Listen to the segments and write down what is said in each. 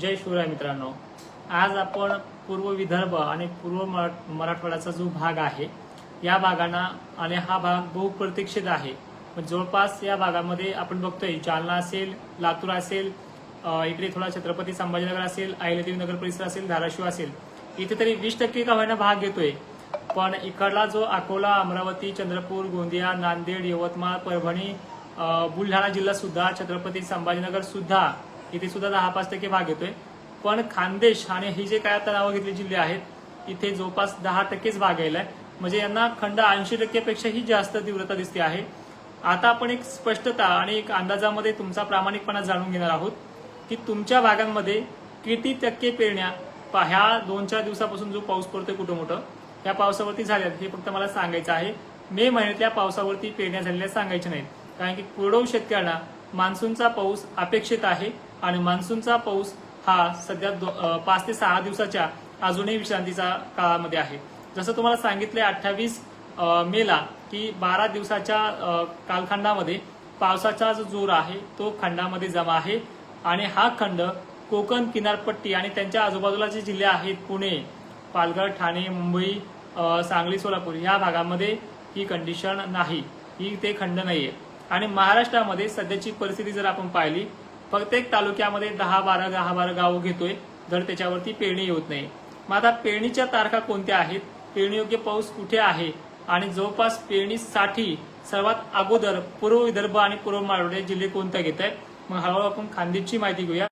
जय शिवराय मित्रांनो. आज आपण पूर्व विदर्भ आणि पूर्व मराठवाड्याचा जो भाग आहे या भागांना आणि हा भाग बहुप्रतीक्षित आहे. पण जवळपास या भागामध्ये आपण बघतोय जालना असेल लातूर असेल इकडे थोडा छत्रपती संभाजीनगर असेल अहिल्यादेवी नगर परिसर असेल धाराशिव असेल. इथे तरी वीस टक्के का होईना भाग घेतोय. पण इकडला जो अकोला अमरावती चंद्रपूर गोंदिया नांदेड यवतमाळ परभणी बुलढाणा जिल्हा सुद्धा छत्रपती संभाजीनगर सुद्धा इथे सुद्धा दहा पाच टक्के भाग येतोय. पण खानदेश आणि ही जे काय आता नावं घेतली जिल्हे आहेत इथे जवळपास दहा टक्केच भाग आहे म्हणजे यांना खंड ऐंशी टक्केपेक्षाही जास्त तीव्रता दिसते आहे. आता आपण एक स्पष्टता आणि एक अंदाजामध्ये तुमचा प्रामाणिकपणा जाणून घेणार आहोत की तुमच्या भागांमध्ये किती टक्के पेरण्या पा- ह्या दोन चार दिवसापासून जो पाऊस पडतोय कुठं मोठं ह्या पावसावरती झाल्यात हे फक्त मला सांगायचं आहे. मे महिन्यातल्या पावसावरती पेरण्या झालेल्या सांगायच्या नाहीत. कारण की कोरडव शेतकऱ्यांना मान्सूनचा पाऊस अपेक्षित आहे. आणि मान्सूनचा पाऊस हा सध्या दो- पाच ते सहा दिवसाच्या अजूनही विश्रांतीचा काळामध्ये आहे. जसं तुम्हाला सांगितले अठ्ठावीस मेला की बारा दिवसाच्या कालखंडामध्ये पावसाचा जो जोर आहे तो खंडामध्ये जमा आहे. आणि हा खंड कोकण किनारपट्टी आणि त्यांच्या आजूबाजूला जे जिल्हे आहेत पुणे पालघर ठाणे मुंबई सांगली सोलापूर ह्या भागामध्ये ही कंडिशन नाही. ही ते खंड नाहीये. आणि महाराष्ट्रामध्ये सध्याची परिस्थिती जर आपण पाहिली प्रत्येक तालुक्यामध्ये दहा बारा दहा बारा गावं घेतोय. जर त्याच्यावरती पेरणी होत नाही. मग आता पेरणीच्या तारखा कोणत्या आहेत? पेरणीयोग्य पाऊस कुठे आहे? आणि जवळपास पेरणीसाठी सर्वात अगोदर पूर्व विदर्भ आणि पूर्व मराठवाडा जिल्हे कोणत्या घेत आहेत? मग हळूहळू आपण खानदेशची माहिती घेऊया.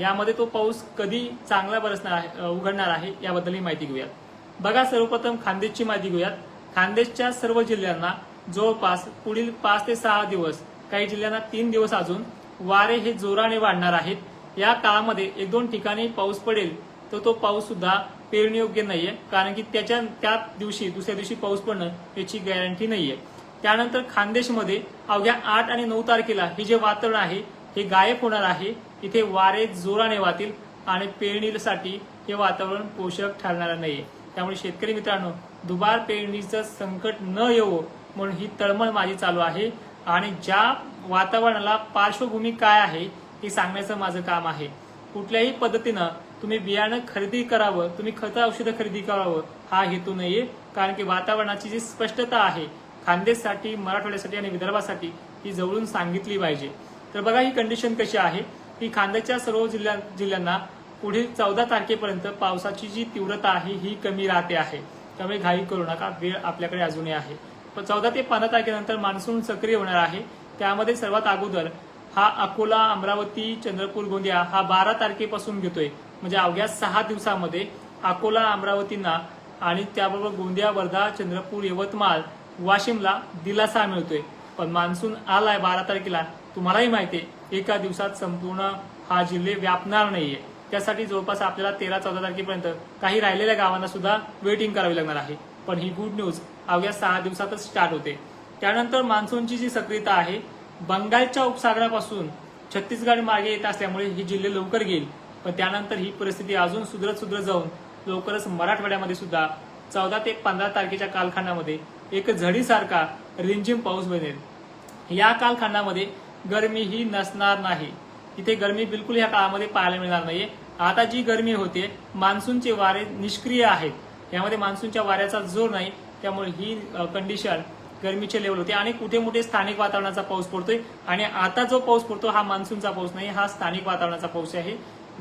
यामध्ये तो पाऊस कधी चांगला बरसणार आहे उघडणार आहे याबद्दलही माहिती घेऊयात बघा सर्वप्रथम खानदेशची माहिती घेऊयात. खानदेशच्या सर्व जिल्ह्यांना जवळपास पुढील पाच ते सहा दिवस काही जिल्ह्यांना तीन दिवस अजून वारे हे जोराने वाढणार आहेत. या काळामध्ये एक दोन ठिकाणी पाऊस पडेल तर तो पाऊस सुद्धा पेरणी योग्य नाहीये कारण की त्याच्या त्या दिवशी दुसऱ्या दिवशी पाऊस पडणं याची गॅरंटी नाहीये. त्यानंतर खानदेशमध्ये अवघ्या आठ आणि नऊ तारखेला हे जे वातावरण आहे हे गायब होणार आहे. इथे वारे जोराने वाहतील आणि पेरणीसाठी हे वातावरण पोषक ठरणार नाहीये. त्यामुळे शेतकरी मित्रांनो दुबार पेरणीचं संकट न येवो म्हणून ही तळमळ माझी चालू आहे. आणि ज्या वातावरणाला पार्श्वभूमी काय आहे हे सांगण्याचं माझं काम आहे. कुठल्याही पद्धतीनं तुम्ही बियाणं खरेदी करावं तुम्ही खतं औषधं खरेदी करावं हा हेतू नाहीये. कारण की वातावरणाची जी स्पष्टता आहे खानदेशसाठी मराठवाड्यासाठी आणि विदर्भासाठी ही जवळून सांगितली पाहिजे. तर बघा ही कंडिशन कशी आहे. की खानदेशच्या सर्व जिल्ह्या जिल्ह्यांना पुढील चौदा तारखेपर्यंत पावसाची जी तीव्रता आहे ही कमी राहते आहे. त्यामुळे घाई करू नका. वेळ आपल्याकडे अजूनही आहे. पण चौदा ते पंधरा तारखेनंतर मान्सून सक्रिय होणार आहे. त्यामध्ये सर्वात अगोदर हा अकोला अमरावती चंद्रपूर गोंदिया हा बारा तारखेपासून घेतोय. म्हणजे अवघ्या सहा दिवसामध्ये अकोला अमरावतींना आणि त्याबरोबर गोंदिया वर्धा चंद्रपूर यवतमाळ वाशिमला दिलासा मिळतोय. पण मान्सून आलाय बारा तारखेला. तुम्हालाही माहिती आहे एका दिवसात संपूर्ण हा जिल्हे व्यापणार नाहीये. त्यासाठी जवळपास आपल्याला तेरा चौदा तारखेपर्यंत काही राहिलेल्या गावांना सुद्धा वेटिंग करावी लागणार आहे. पण ही गुड न्यूज अवघ्या सहा दिवसातच स्टार्ट होते. त्यानंतर मान्सूनची जी सक्रियता आहे बंगालच्या उपसागरापासून छत्तीसगड मागे येत असल्यामुळे ही जिल्हे लवकर घेईल पण त्यानंतर ही परिस्थिती अजून सुधरत सुधरत जाऊन लवकरच मराठवाड्यामध्ये सुद्धा चौदा ते पंधरा तारखेच्या कालखंडामध्ये एक झडीसारखा रिमझिम पाऊस बनेल. या कालखंडामध्ये गरमी ही नसणार नाही. इथे गरमी बिलकुल या काळामध्ये पाहायला मिळणार नाहीये. आता जी गरमी होते मान्सूनचे वारे निष्क्रिय आहेत. यामध्ये मान्सूनच्या वाऱ्याचा जोर नाही त्यामुळे ही कंडिशन गरमीचे लेवल होते. आणि कुठे कुठे स्थानिक वातावरणाचा पाऊस पडतोय. आणि आता जो पाऊस पडतो हा मान्सूनचा पाऊस नाही हा स्थानिक वातावरणाचा पाऊस आहे.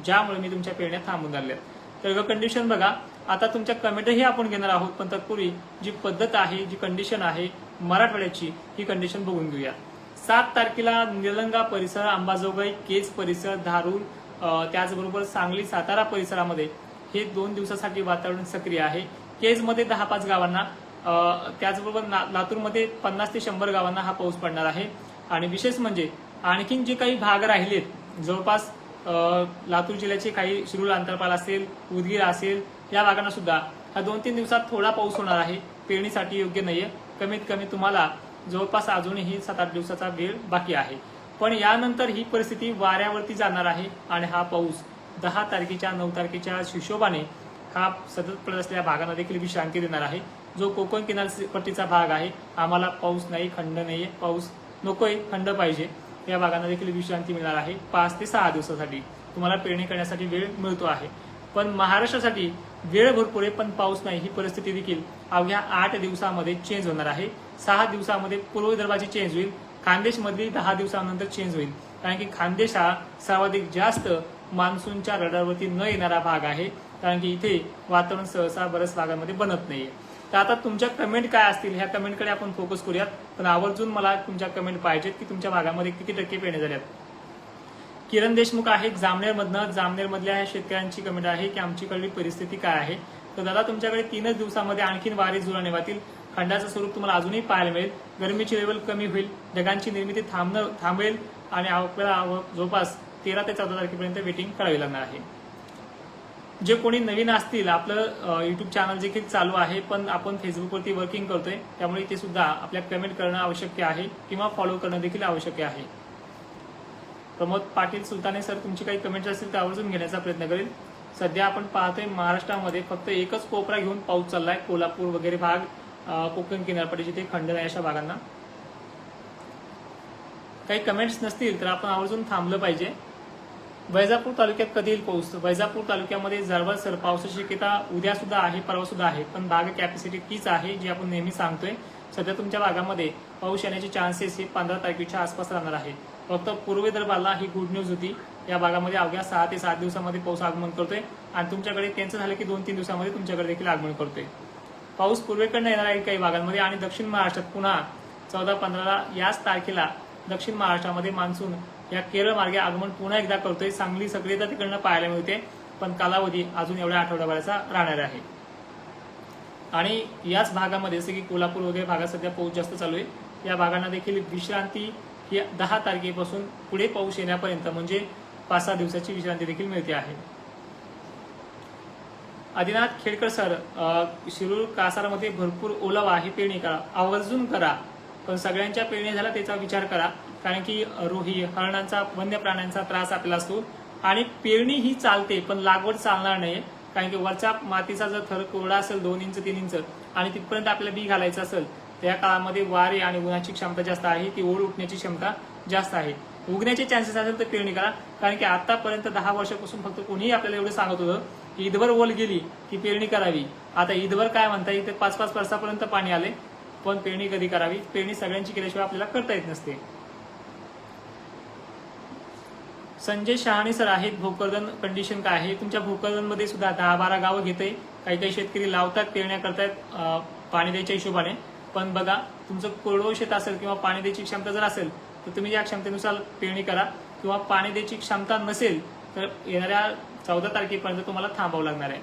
ज्यामुळे मी तुमच्या पेरण्या थांबून झाल्या तर कंडिशन बघा. आता तुमच्या कमेंटही आपण घेणार आहोत. पण तत्पूर्वी जी पद्धत आहे जी कंडिशन आहे मराठवाड्याची ही कंडिशन बघून घेऊया. सात तारखेला निलंगा परिसर अंबाजोगाई केज परिसर धारूर त्याचबरोबर सांगली सातारा परिसरामध्ये हे दोन दिवसासाठी वातावरण सक्रिय आहे. केजमध्ये दहा पाच गावांना त्याचबरोबर ना- लातूरमध्ये पन्नास ते शंभर गावांना हा पाऊस पडणार आहे. आणि विशेष म्हणजे आणखीन जे काही भाग राहिलेत जवळपास लातूर जिल्ह्याचे काही शिरूर अंतरपाल असेल उदगीर असेल या भागांना सुद्धा हा दोन तीन दिवसात थोडा पाऊस होणार आहे. पेरणीसाठी योग्य नाहीये. कमीत कमी तुम्हाला जवळपास अजूनही सात आठ दिवसाचा वेळ बाकी आहे. पण यानंतर ही परिस्थिती वाऱ्यावरती जाणार आहे आणि हा पाऊस दहा तारखेच्या नऊ तारखेच्या हिशोबाने हा सतत पडत असलेल्या भागांना देखील विश्रांती देणार आहे. जो कोकण किनारपट्टीचा भाग आहे आम्हाला पाऊस नाही खंड नाही पाऊस नकोय खंड पाहिजे. या भागांना देखील विश्रांती मिळणार आहे. पाच ते सहा दिवसासाठी तुम्हाला पेरणी करण्यासाठी वेळ मिळतो आहे. पण महाराष्ट्रासाठी वेळ भरपूर आहे पण पाऊस नाही. ही परिस्थिती देखील अवघ्या आठ दिवसामध्ये चेंज होणार आहे. सहा दिवसामध्ये पूर्व विदर्भाची चेंज होईल. खानदेशमधली दहा दिवसानंतर चेंज होईल. कारण की खानदेश हा सर्वाधिक जास्त मान्सूनच्या रडारवरती न येणारा भाग आहे कारण की इथे वातावरण सहसा बऱ्याच भागांमध्ये बनत नाहीये. तर आता तुमच्या कमेंट काय असतील ह्या कमेंटकडे आपण फोकस करूयात. पण आवर्जून मला तुमच्या कमेंट पाहिजेत की तुमच्या भागामध्ये किती टक्के पेरणी झाल्यात. किरण देशमुख आहेत जामनेरमधनं. जामनेरमधल्या ह्या शेतकऱ्यांची कमेंट आहे की आमच्याकडली परिस्थिती काय आहे. तर दादा तुमच्याकडे तीनच दिवसामध्ये आणखीन वारी जुळा वाहतील. खंडाचं स्वरूप तुम्हाला अजूनही पाहायला मिळेल. गरमीची लेवल कमी होईल. ढगांची निर्मिती थांबणं थांबेल. आणि आपल्याला जोपास जवळपास तेरा ते चौदा तारखेपर्यंत वेटिंग करावी लागणार आहे. जे कोणी नवीन असतील आपलं युट्यूब चॅनल देखील चालू आहे पण आपण फेसबुकवरती वर्किंग करतोय त्यामुळे ते सुद्धा आपल्या कमेंट करणं आवश्यक आहे किंवा फॉलो करणं देखील आवश्यक आहे. प्रमोद पाटील सुलताने सर तुमची काही कमेंट्स असतील तर आवर्जून घेण्याचा प्रयत्न करेल. सध्या आपण पाहतोय महाराष्ट्रामध्ये फक्त एकच कोपरा घेऊन पाऊस चाललाय कोल्हापूर वगैरे भाग कोकण किनारपट्टी जिथे खंडन आहे अशा भागांना. काही कमेंट्स नसतील तर आपण आवर्जून थांबलं पाहिजे. वैजापूर तालुक्यात कधी येईल पाऊस? वैजापूर तालुक्यामध्ये जरवळ सर पावसाची शक्यता उद्या सुद्धा आहे परवा सुद्धा आहे पण बाग कॅपॅसिटी तीच आहे जी आपण नेहमी सांगतोय. सध्या तुमच्या भागामध्ये पाऊस येण्याचे चान्सेस हे पंधरा तारखेच्या आसपास राहणार आहे. फक्त पूर्व विदर्भाला ही गुड न्यूज होती. या भागामध्ये अवघ्या सहा ते सात दिवसामध्ये पाऊस आगमन करतोय. आणि तुमच्याकडे त्यांचं झालं की दोन तीन दिवसामध्ये तुमच्याकडे देखील आगमन करतोय. पाऊस पूर्वेकडनं येणार आहे काही भागांमध्ये आणि दक्षिण महाराष्ट्रात पुन्हा चौदा पंधराला याच तारखेला दक्षिण महाराष्ट्रामध्ये मान्सून या केरळ मार्गे आगमन पुन्हा एकदा करतोय. चांगली सक्रियता तिकडनं पाहायला मिळते. पण कालावधी अजून एवढ्या आठवड्याभराचा राहणार आहे. आणि याच भागामध्ये जसं की कोल्हापूर वगैरे भागात सध्या पाऊस जास्त चालू आहे. या भागांना देखील विश्रांती ही दहा तारखेपासून पुढे पाऊस येण्यापर्यंत म्हणजे पाच सहा दिवसाची विश्रांती देखील मिळते आहे. आदिनाथ खेडकर सर शिरूर कासारमध्ये भरपूर ओलावा आहे पेरणी करा. आवर्जून करा. पण सगळ्यांच्या पेरणी झाला त्याचा विचार करा. कारण की रोही हरणांचा वन्य प्राण्यांचा त्रास आपल्याला असतो. आणि पेरणी ही चालते पण लागवड चालणार नाही कारण की वरचा मातीचा जर थर कोरडा असेल दोन इंच तीन इंच आणि तिथपर्यंत आपल्याला बी घालायचं असेल त्या काळामध्ये वारे आणि उन्हाची क्षमता जास्त आहे. ती ओढ उठण्याची क्षमता जास्त आहे. उगण्याचे चान्सेस असेल तर पेरणी करा. कारण की आतापर्यंत दहा वर्षापासून फक्त कोणीही आपल्याला एवढं सांगत होतं की ईदभर ओल गेली की पेरणी करावी. आता ईदभर काय म्हणता इथे पाच पाच वर्षापर्यंत पाणी आले पण पेरणी कधी करावी? पेरणी सगळ्यांची केल्याशिवाय आपल्याला करता येत नसते. संजय शहाणे सर आहेत भोकरदन कंडिशन काय आहे? तुमच्या भोकरदनमध्ये सुद्धा दहा बारा गावं घेते काही काही शेतकरी लावतात पेरण्या करतायत पाणी द्यायच्या हिशोबाने. पण बघा तुमचं कोरडवं शेत असेल किंवा पाणी द्यायची क्षमता जर असेल तर तुम्ही या क्षमतेनुसार पेरणी करा. किंवा पाणी द्यायची क्षमता नसेल तर येणाऱ्या चौदा तारखेपर्यंत तुम्हाला थांबावं लागणार आहे.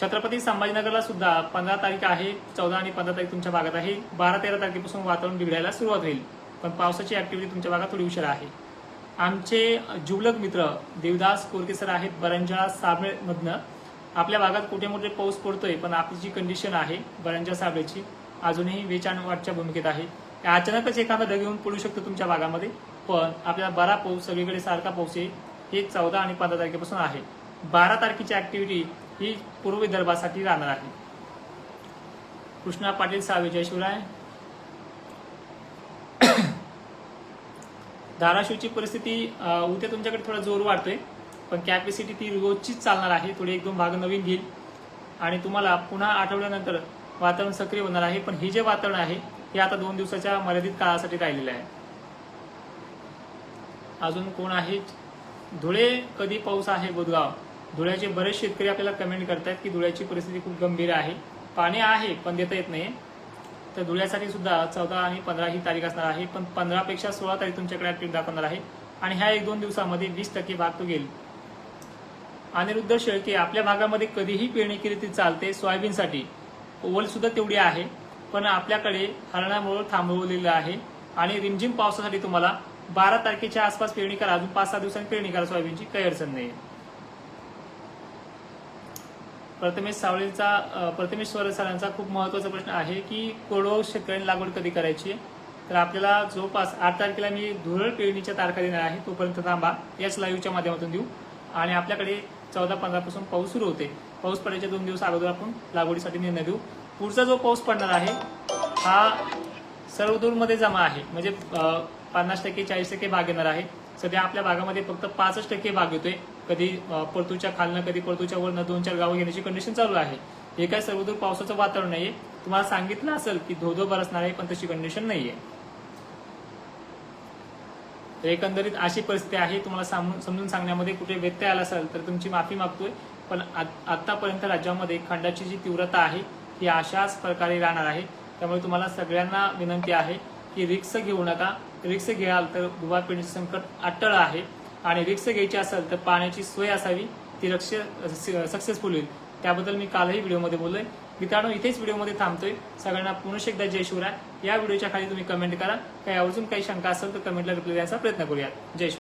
छत्रपती संभाजीनगरला सुद्धा पंधरा तारीख आहे चौदा आणि पंधरा तारीख तुमच्या भागात आहे. बारा तेरा तारखेपासून वातावरण बिघडायला सुरुवात होईल. पण पावसाची ऍक्टिव्हिटी तुमच्या भागात थोडी उशीर आहे. आमचे जुबलक मित्र देवदास कोरके सर आहेत बरंजा साबळेमधनं आपल्या भागात कुठे मोठे पाऊस पडतोय पण आपली जी कंडिशन आहे बरंजा साबळेची अजूनही वेचाण वाटच्या भूमिकेत आहे. अचानकच एखादा ढग येऊन पडू शकतो तुमच्या भागामध्ये पण आपल्याला बरा पाऊस सगळीकडे सारखा पाऊस आहे हे चौदा आणि पंधरा तारखेपासून आहे. बारा तारखेची ऍक्टिव्हिटी ही पूर्व विदर्भासाठी राहणार आहे. कृष्णा पाटील सावे जय शिवराय. धाराशिवची परिस्थिती उद्या तुमच्याकडे थोडा जोर वाढतोय पण कॅपॅसिटी ती रोजचीच चालणार आहे. थोडे एक दोन भाग नवीन घेईल. आणि तुम्हाला पुन्हा आठवड्यानंतर वातावरण सक्रिय होणार आहे पण हे जे वातावरण आहे हे आता दोन दिवसाच्या मर्यादित काळासाठी राहिलेलं आहे. अजून कोण आहे धुळे कधी पाऊस आहे बुधगाव? धुळ्याचे बरेच शेतकरी आपल्याला कमेंट करतात की धुळ्याची परिस्थिती खूप गंभीर आहे. पाणी आहे पण देता येत नाही तर धुळ्यासाठी सुद्धा चौदा आणि पंधरा ही तारीख असणार आहे पण पंधरापेक्षा सोळा तारीख तुमच्याकडे ऍक्टिव्ह दाखवणार आहे. आणि ह्या एक दोन दिवसामध्ये वीस टक्के भाग तो गेल अनिरुद्ध शेळके आपल्या भागामध्ये कधीही पेरणी केली ती चालते सोयाबीनसाठी. ओल सुद्धा तेवढी आहे पण आपल्याकडे हरणामुळे थांबवलेलं आहे. आणि रिमझिम पावसासाठी तुम्हाला बारा तारखेच्या आसपास पेरणी करा अजून पाच सहा दिवसांनी पेरणी करा सोयाबीनची काही अडचण नाही प्रथमेश सावळेचा प्रथमेश सरांचा खूप महत्त्वाचा प्रश्न आहे की कोरडवाहू शेतकऱ्यांनी लागवड कधी करायची? आहे तर आपल्याला जवळपास आठ तारखेला मी धुरळ पेरणीच्या तारखा देणार आहे तोपर्यंत थांबा. याच लाईव्हच्या माध्यमातून देऊ. आणि आपल्याकडे चौदा पंधरा पासून पाऊस सुरू होते. पाऊस पडायच्या दोन दिवस अगोदर आपण लागवडीसाठी निर्णय देऊ. पुढचा जो पाऊस पडणार आहे हा सर्वदूरमध्ये जमा आहे. म्हणजे पन्नास टक्के चाळीस टक्के भाग येणार आहे. सध्या आपल्या भागामध्ये फक्त पाचच टक्के भाग येतोय. कधी परतूच्या खालनं कधी परतूच्या वरनं दोन चार गावं घेण्याची कंडिशन चालू आहे. हे काय सर्वदूर पावसाचं वातावरण नाहीये. तुम्हाला सांगितलं असेल की धोधो बरसणार आहे पण तशी कंडिशन नाहीये. तर एकंदरीत अशी परिस्थिती आहे. तुम्हाला समजून सांगण्यामध्ये कुठे व्यत्यय आला असेल तर तुमची माफी मागतोय. पण आतापर्यंत राज्यामध्ये खंडाची जी तीव्रता आहे ती अशाच प्रकारे राहणार आहे. त्यामुळे तुम्हाला सगळ्यांना विनंती आहे की रिक्स घेऊ नका. रिक्स घ्याल तर भुवा पिढीचे संकट अटळ आहे. आणि रिक्स घ्यायची असेल तर पाण्याची सोय असावी. ती रक्ष सक्सेसफुल होईल. त्याबद्दल मी कालही व्हिडिओमध्ये बोललोय. मित्रांनो इथेच व्हिडिओमध्ये थांबतोय. सगळ्यांना पुनश एकदा जय शिवराय. या व्हिडिओच्या खाली तुम्ही कमेंट करा. काही अजून काही शंका असेल तर कमेंटला रिप्लाय द्यायचा प्रयत्न करूयात. जय